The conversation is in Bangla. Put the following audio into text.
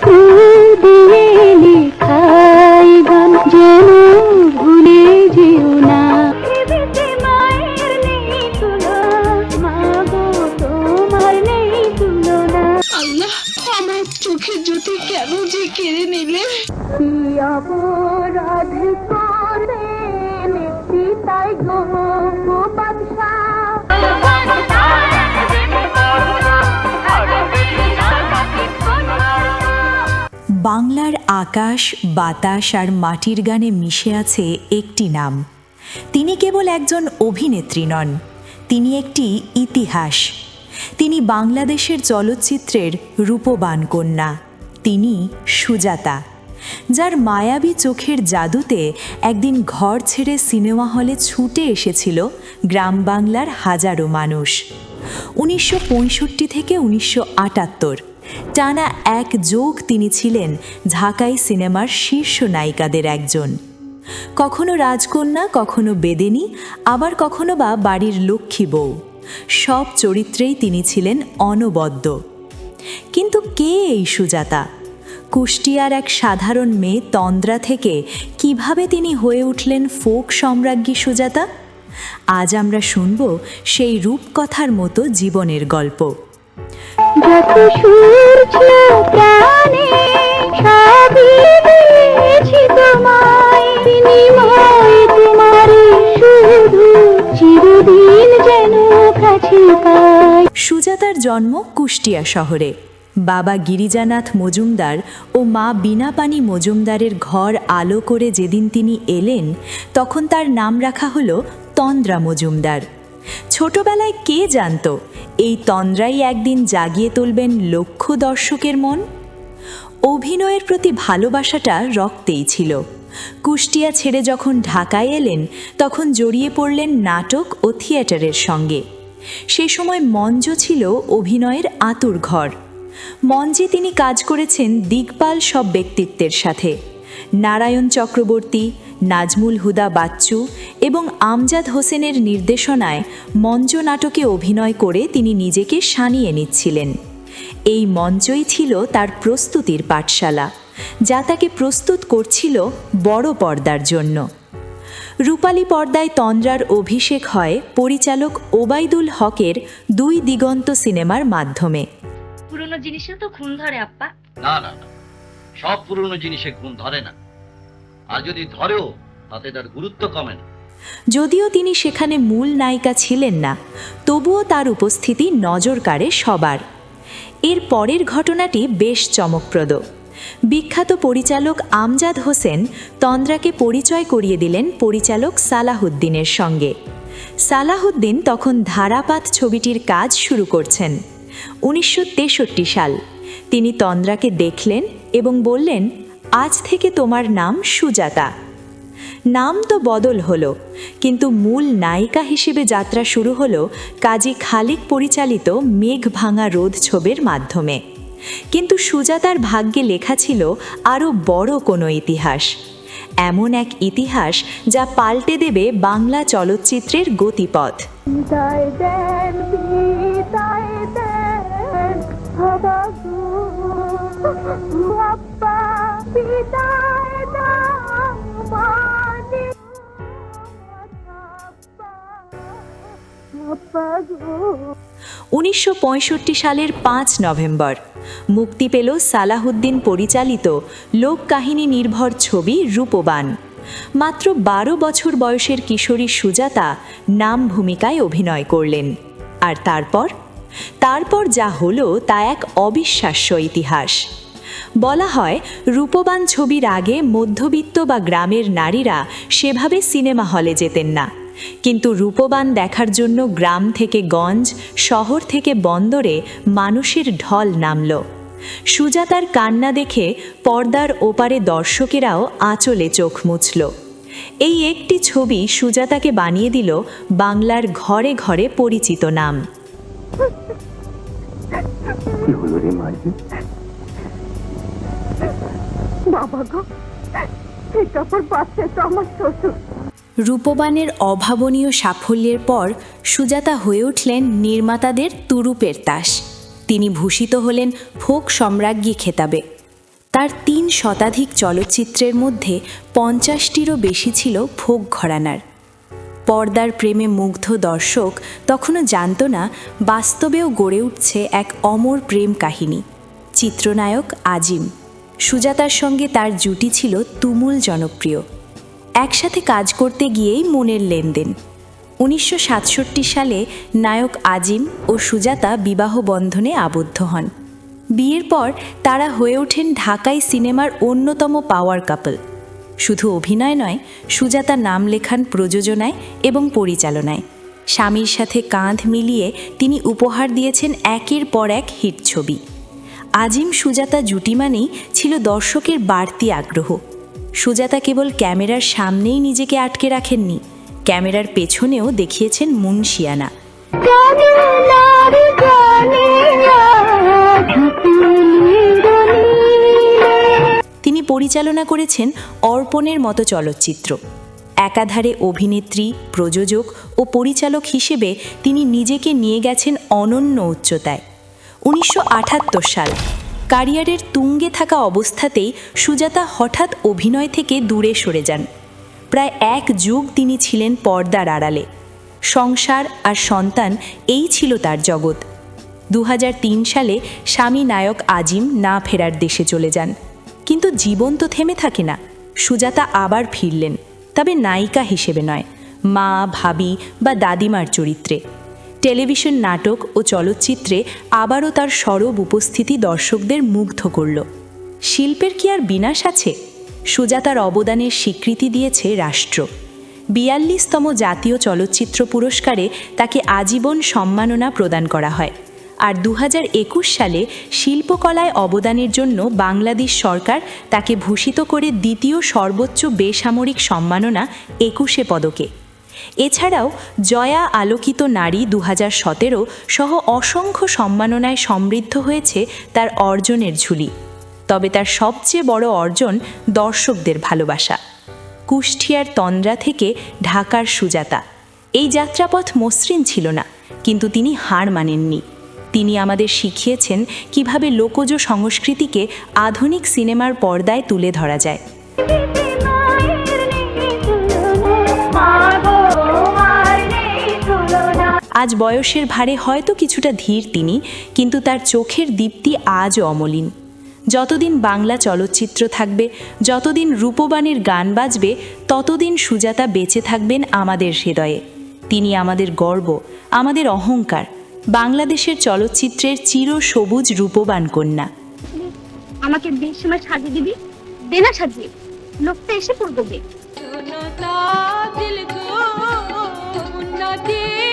সুর দিয়ে লেখাই গান যেন ভুলে যেও না। আল্লাহ আমার চোখের জ্যোতি কেন যে কেড়ে নিলে? কি অপরাধ করে তাই গো গোপাল বাংলার আকাশ, বাতাস আর মাটির গানে মিশে আছে একটি নাম। তিনি কেবল একজন অভিনেত্রী নন, তিনি একটি ইতিহাস। তিনি বাংলাদেশের চলচ্চিত্রের রূপবান কন্যা, তিনি সুজাতা, যার মায়াবী চোখের জাদুতে একদিন ঘর ছেড়ে সিনেমা হলে ছুটে এসেছিল গ্রাম বাংলার হাজারো মানুষ। উনিশশো পঁয়ষট্টি থেকে উনিশশো আটাত্তর টানা এক যোগ তিনি ছিলেন ঢাকাই সিনেমার শীর্ষ নায়িকাদের একজন। কখনো রাজকন্যা, কখনো বেদেনী, আবার কখনো বা বাড়ির লক্ষ্মী বউ। সব চরিত্রেই তিনি ছিলেন অনবদ্য। কিন্তু কে এই সুজাতা? কুষ্টিয়ার এক সাধারণ মেয়ে তন্দ্রা থেকে কীভাবে তিনি হয়ে উঠলেন ফোক সম্রাজ্ঞী সুজাতা? আজ আমরা শুনব সেই রূপকথার মতো জীবনের গল্প। সুজাতার জন্ম কুষ্টিয়া শহরে। বাবা গিরিজানাথ মজুমদার ও মা বিনাপানি মজুমদারের ঘর আলো করে যেদিন তিনি এলেন, তখন তার নাম রাখা হলো তন্দ্রা মজুমদার। ছোটবেলায় কে জানতো, এই তন্দ্রাই একদিন জাগিয়ে তুলবেন লক্ষ দর্শকের মন? অভিনয়ের প্রতি ভালোবাসাটা রক্তেই ছিল। কুষ্টিয়া ছেড়ে যখন ঢাকায় এলেন, তখন জড়িয়ে পড়লেন নাটক ও থিয়েটারের সঙ্গে। সে সময় মঞ্চ ছিল অভিনয়ের আতুর ঘর। মঞ্চে তিনি কাজ করেছেন দিকপাল সব ব্যক্তিত্বের সাথে। নারায়ণ চক্রবর্তী নাজমুল হুদা বাচ্চু এবং আমজাদ হোসেনের নির্দেশনায় মঞ্চ নাটকে অভিনয় করে তিনি নিজেকে সানিয়ে নিচ্ছিলেন। এই মঞ্চই ছিল তার প্রস্তুতির পাঠশালা যা তাকে প্রস্তুত করছিল বড় পর্দার জন্য। রূপালী পর্দায় তন্দ্রার অভিষেক হয় পরিচালক ওবায়দুল হকের দুই দিগন্ত সিনেমার মাধ্যমে। পুরনো জিনিসেও তো খুন ধরে আপ্পা। না না না। সব পুরনো জিনিসে গুণ ধরে না। আর যদি ধরেও তাতে তার গুরুত্ব কমে না। যদিও তিনি সেখানে মূল নায়িকা ছিলেন না, তবুও তার উপস্থিতি নজর কাড়ে সবার। এর পরের ঘটনাটি বেশ চমকপ্রদ। বিখ্যাত পরিচালক আমজাদ হোসেন তন্দ্রাকে পরিচয় করিয়ে দিলেন পরিচালক সালাহুদ্দিনের সঙ্গে। সালাহুদ্দিন তখন ধারাপাত ছবিটির কাজ শুরু করছেন। উনিশশো তেষট্টি সাল তিনি তন্দ্রাকে দেখলেন এবং বললেন আজ থেকে তোমার নাম সুজাতা। নাম তো বদল হলো, কিন্তু মূল নায়িকা হিসেবে যাত্রা শুরু হলো কাজী খালিক পরিচালিত মেঘ ভাঙা রোদ ছবির মাধ্যমে। কিন্তু সুজাতার ভাগ্যে লেখা ছিল আরও বড় কোনো ইতিহাস। এমন এক ইতিহাস যা পাল্টে দেবে বাংলা চলচ্চিত্রের গতিপথ। উনিশশো পঁয়ষট্টি সালের পাঁচ নভেম্বর। মুক্তি পেল সালাহুদ্দিন পরিচালিত লোককাহিনী নির্ভর ছবি রূপবান। মাত্র বারো বছর বয়সের কিশোরী সুজাতা নাম ভূমিকায় অভিনয় করলেন। আর তারপর? তারপর যা হলো তা এক অবিশ্বাস্য ইতিহাস। বলা হয়, রূপবান ছবির আগে মধ্যবিত্ত বা গ্রামের নারীরা সেভাবে সিনেমা হলে যেতেন না। কিন্তু রূপবান দেখার জন্য গ্রাম থেকে গঞ্জ, শহর থেকে বন্দরে মানুষের ঢল নামল। সুজাতার কান্না দেখে পর্দার ওপারে দর্শকেরাও আঁচলে চোখ মুছল। এই একটি ছবি সুজাতাকে বানিয়ে দিল বাংলার ঘরে ঘরে পরিচিত নাম। রূপবানের অভাবনীয় সাফল্যের পর সুজাতা হয়ে উঠলেন নির্মাতাদের তুরুপের তাস। তিনি ভূষিত হলেন ফোক সম্রাজ্ঞী খেতাবে। তার তিন শতাধিক চলচ্চিত্রের মধ্যে পঞ্চাশটিরও বেশি ছিল ভোগ ঘরানার। পর্দার প্রেমে মুগ্ধ দর্শক তখনও জানত না, বাস্তবেও গড়ে উঠছে এক অমর প্রেম কাহিনী। চিত্রনায়ক আজিম। সুজাতার সঙ্গে তার জুটি ছিল তুমুল জনপ্রিয়। একসাথে কাজ করতে গিয়েই মনের লেনদেন। উনিশশো সাতষট্টি সালে নায়ক আজিম ও সুজাতা বিবাহ বন্ধনে আবদ্ধ হন। বিয়ের পর তারা হয়ে ওঠেন ঢাকাই সিনেমার অন্যতম পাওয়ার কাপল। শুধু অভিনয় নয়, সুজাতা নাম লেখান প্রযোজনায় এবং পরিচালনায়। স্বামীর সাথে কাঁধ মিলিয়ে তিনি উপহার দিয়েছেন একের পর এক হিট ছবি। আজিম সুজাতা জুটি মানেই ছিল দর্শকের বাড়তি আগ্রহ। সুজাতা কেবল ক্যামেরার সামনেই নিজেকে আটকে রাখেননি, ক্যামেরার পেছনেও দেখিয়েছেন মুনশিয়ানা তিনি পরিচালনা করেছেন অর্পণের মতো চলচ্চিত্র। একাধারে অভিনেত্রী, প্রযোজক ও পরিচালক হিসেবে তিনি নিজেকে নিয়ে গেছেন অনন্য উচ্চতায়। উনিশশো আটাত্তর সাল। ক্যারিয়ারের তুঙ্গে থাকা অবস্থাতেই সুজাতা হঠাৎ অভিনয় থেকে দূরে সরে যান। প্রায় এক যুগ তিনি ছিলেন পর্দার আড়ালে। সংসার আর সন্তান এই ছিল তার জগৎ। দু হাজার তিন সালে স্বামী নায়ক আজিম না ফেরার দেশে চলে যান। কিন্তু জীবন তো থেমে থাকে না। সুজাতা আবার ফিরলেন। তবে নায়িকা হিসেবে নয়, মা, ভাবি বা দাদিমার চরিত্রে। টেলিভিশন নাটক ও চলচ্চিত্রে আবারও তার সরব উপস্থিতি দর্শকদের মুগ্ধ করল। শিল্পের কি আর বিনাশ আছে? সুজাতার অবদানের স্বীকৃতি দিয়েছে রাষ্ট্র। বিয়াল্লিশতম জাতীয় চলচ্চিত্র পুরস্কারে তাকে আজীবন সম্মাননা প্রদান করা হয়। আর দু হাজার একুশ সালে শিল্পকলায় অবদানের জন্য বাংলাদেশ সরকার তাকে ভূষিত করে দ্বিতীয় সর্বোচ্চ বেসামরিক সম্মাননা একুশে পদকে। এছাড়াও জয়া আলোকিত নারী দু সতেরো সহ অসংখ্য সম্মাননায় সমৃদ্ধ হয়েছে তার অর্জনের ঝুলি। তবে তার সবচেয়ে বড় অর্জন দর্শকদের ভালোবাসা। কুষ্টিয়ার তন্দ্রা থেকে ঢাকার সুজাতা। এই যাত্রাপথ মসৃণ ছিল না, কিন্তু তিনি হার মানেননি। তিনি আমাদের শিখিয়েছেন কীভাবে লোকজ সংস্কৃতিকে আধুনিক সিনেমার পর্দায় তুলে ধরা যায়। আজ বয়সের ভারে হয়তো কিছুটা ধীর তিনি কিন্তু তার চোখের দীপ্তি আজও অমলিন। যতদিন বাংলা চলচ্চিত্র থাকবে যতদিন রূপবাণীর গান বাজবে ততদিন সুজাতা বেঁচে থাকবেন আমাদের হৃদয়ে। তিনি আমাদের গর্ব আমাদের অহংকার বাংলাদেশের চলচ্চিত্রের চির সবুজ রূপবান কন্যা। আমাকে বিয়ের সময় সাজিয়ে দিবি? দে না সাজিয়ে। লোকটা এসে পড়বে। দিল